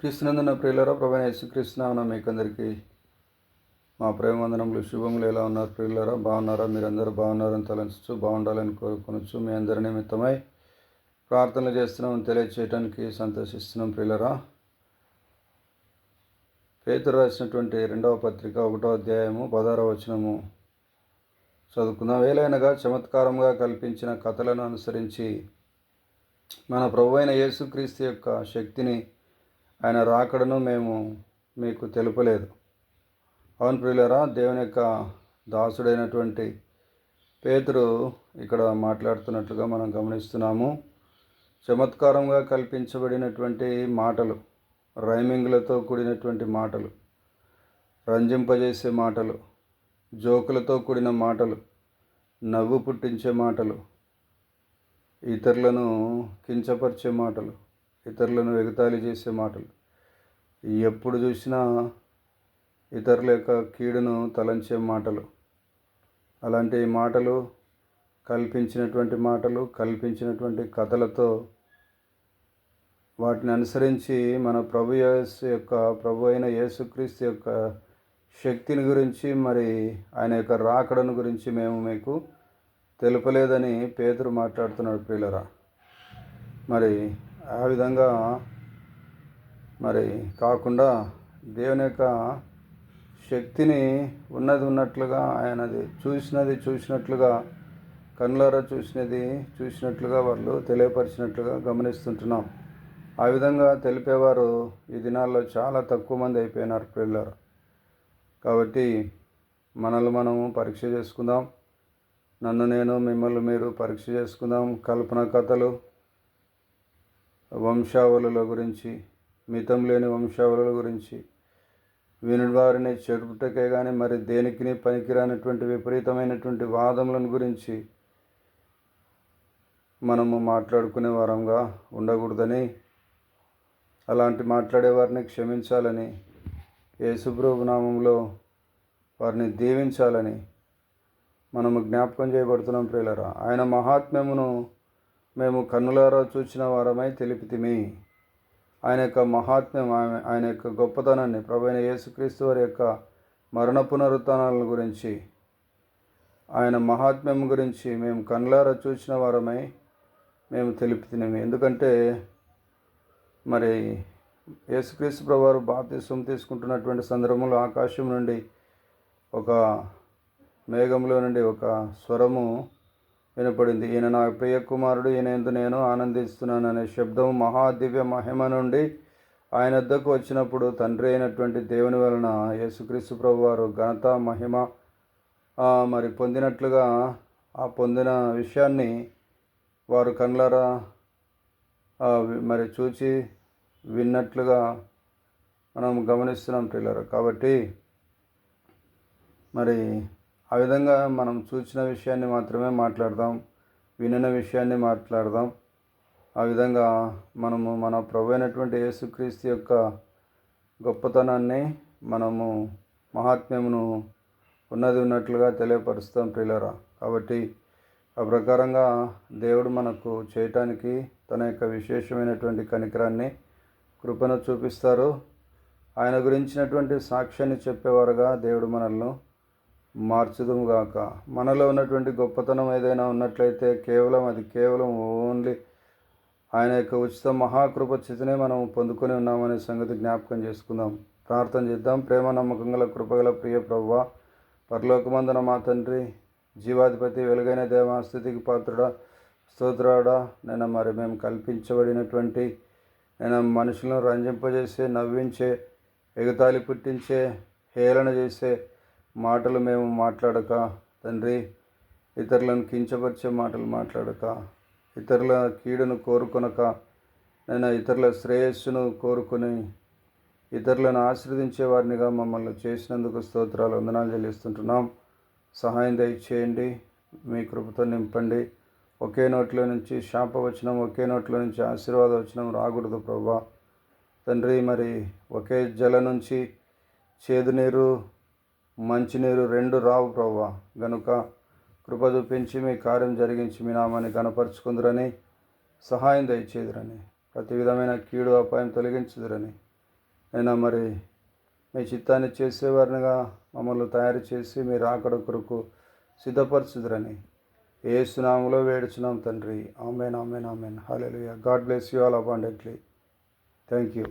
క్రీస్తునందున ప్రియులరా ప్రభు యేసుక్రీస్తునామన మీకందరికీ మా ప్రేమవందనములు శుభములు ఎలా ఉన్నారు ప్రియులరా? బాగున్నారా? మీరందరూ బాగున్నారని తలంచు బాగుండాలని కోరుకొనొచ్చు మీ అందరి నిమిత్తమై ప్రార్థనలు చేస్తున్నాం తెలియచేయడానికి సంతోషిస్తున్నాం ప్రియులరా. పేతురు రాసినటువంటి రెండవ పత్రిక ఒకటో అధ్యాయము పదారవ వచనము చదువుకున్న వేలైనగా చమత్కారంగా కల్పించిన కథలను అనుసరించి మన ప్రభు అయిన యేసుక్రీస్తు యొక్క శక్తిని ఆయన రాకడను మేము మీకు తెలుపలేదు. అవును ప్రియులరా దేవుని యొక్క దాసుడైనటువంటి పేతురు ఇక్కడ మాట్లాడుతున్నట్లుగా మనం గమనిస్తున్నాము. చమత్కారంగా కల్పించబడినటువంటి మాటలు రైమింగ్లతో కూడినటువంటి మాటలు రంజింపజేసే మాటలు జోకులతో కూడిన మాటలు నవ్వు పుట్టించే మాటలు ఇతరులను కించపరిచే మాటలు ఇతరులను ఎగతాళి చేసే మాటలు ఎప్పుడు చూసినా ఇతరుల యొక్క కీడును తలంచే మాటలు. అలాంటి మాటలు కల్పించినటువంటి మాటలు కల్పించినటువంటి కథలతో వాటిని అనుసరించి మన ప్రభు యేసు యొక్క ప్రభు అయిన యేసుక్రీస్తు యొక్క శక్తిని గురించి మరి ఆయన యొక్క రాకడను గురించి మేము మీకు తెలుపలేదని పేదరు మాట్లాడుతున్నాడు ప్రియులరా. మరి ఆ విధంగా మరి కాకుండా దేవుని యొక్క శక్తిని ఉన్నది ఉన్నట్లుగా ఆయనది చూసినది చూసినట్లుగా కన్నులారా చూసినది చూసినట్లుగా వాళ్ళు తెలియపరిచినట్లుగా గమనిస్తుంటున్నాం. ఆ విధంగా తెలిపేవారు ఈ దినాల్లో చాలా తక్కువ మంది అయిపోయినారు పిల్లలు. కాబట్టి మనల్ని మనము పరీక్ష చేసుకుందాం. నన్ను నేను మిమ్మల్ని మీరు పరీక్ష చేసుకుందాం. కల్పన కథలు వంశావళుల గురించి మితం లేని వంశావళుల గురించి. విని వారిని చెడుపుటకే కానీ మరి దేనికి పనికిరానటువంటి విపరీతమైనటువంటి వాదములను గురించి మనము మాట్లాడుకునే వారంగా ఉండకూడదని అలాంటి మాట్లాడే వారిని క్షమించాలని యేసుప్రభు నామంలో వారిని దీవించాలని మనము జ్ఞాపకం చేయబడుతున్నాం ప్రియులరా. ఆయన మహాత్మ్యమును మేము కన్నులారా చూచిన వారమై తెలిపితిమి. ఆయన యొక్క మహాత్మ్యం ఆయన ఆయన యొక్క గొప్పతనాన్ని ప్రభైన యేసుక్రీస్తు వారి యొక్క మరణ పునరుత్నాల గురించి ఆయన మహాత్మ్యం గురించి మేము కన్లారా చూసిన వారమై మేము తెలుపుతున్నాము ఎందుకంటే మరి యేసుక్రీస్తు ప్రభువారు బాప్తిస్వం తీసుకుంటున్నటువంటి సందర్భంలో ఆకాశం నుండి ఒక మేఘంలో నుండి ఒక స్వరము వినపడింది. ఈయన నా ప్రియ కుమారుడు ఈయన ఎందు నేను ఆనందిస్తున్నాను అనే శబ్దం మహాదివ్య మహిమ నుండి ఆయన వద్దకు వచ్చినప్పుడు తండ్రి అయినటువంటి దేవుని వలన యేసుక్రీస్తు ప్రభు వారు ఘనత మహిమ మరి పొందినట్లుగా ఆ పొందిన విషయాన్ని వారు కళ్ళారా మరి చూచి విన్నట్లుగా మనం గమనిస్తున్నాం పిల్లలు కాబట్టి మరి ఆ విధంగా మనం చూసిన విషయాన్ని మాత్రమే మాట్లాడదాం వినిన విషయాన్ని మాట్లాడదాం. ఆ విధంగా మనము మన ప్రభు అయినటువంటి యేసుక్రీస్తు యొక్క గొప్పతనాన్ని మనము మహాత్మ్యమును ఉన్నది ఉన్నట్లుగా తెలియపరుస్తాం ప్రియులరా. కాబట్టి ఆ ప్రకారంగా దేవుడు మనకు చేయటానికి తన యొక్క విశేషమైనటువంటి కనికరాన్ని కృపను చూపిస్తారు. ఆయన గురించినటువంటి సాక్ష్యాన్ని చెప్పేవారుగా దేవుడు మనల్ని. మార్చుదుముగాక మనలో ఉన్నటువంటి గొప్పతనం ఏదైనా ఉన్నట్లయితే కేవలం అది కేవలం ఓన్లీ ఆయన యొక్క ఉచిత మహాకృప చితినే మనం పొందుకొని ఉన్నామనే సంగతి జ్ఞాపకం చేసుకుందాం. ప్రార్థన చేద్దాం. ప్రేమ నమ్మకం గల కృపగల ప్రియ ప్రవ్వ పరలోకమందన మా తండ్రి జీవాధిపతి వెలుగైన దేవాస్థితికి పాత్రుడా స్తోత్రాడా నేను మరి మేము కల్పించబడినటువంటి నేను మనుషులను రంజింపజేసే నవ్వించే ఎగతాళి పుట్టించే హేళన చేసే మాటలు మేము మాట్లాడక తండ్రి ఇతరులను కించపరిచే మాటలు మాట్లాడక ఇతరుల కీడును కోరుకొనక నేను ఇతరుల శ్రేయస్సును కోరుకొని ఇతరులను ఆశ్రదించే వారినిగా మమ్మల్ని చేసినందుకు స్తోత్రాలు వందనాలు చెల్లిస్తుంటున్నాం. సహాయం దయచేయండి మీ కృపతో నింపండి. ఒకే నోట్లో నుంచి శాప వచ్చినం ఒకే నోట్లో నుంచి ఆశీర్వాద వచనం రాకూడదు ప్రభా. తండ్రి మరి ఒకే జల నుంచి చేదు నీరు మంచినీరు రెండు రావు ప్రవ్వా. గనుక కృప చూపించి మీ కార్యం జరిగించి మీ నామాన్ని కనపరుచుకుందరని సహాయం దయచేదురని ప్రతి విధమైన కీడు అపాయం తొలగించుదురని. అయినా మరి మీ చిత్తాన్ని చేసేవారినిగా మమ్మల్ని తయారు చేసి మీరు ఆకడ కొరకు సిద్ధపరచుదురని. ఏ సునాములో వేడుచున్నాం తండ్రి. Amen amen amen. Hallelujah God bless you all abundantly thank you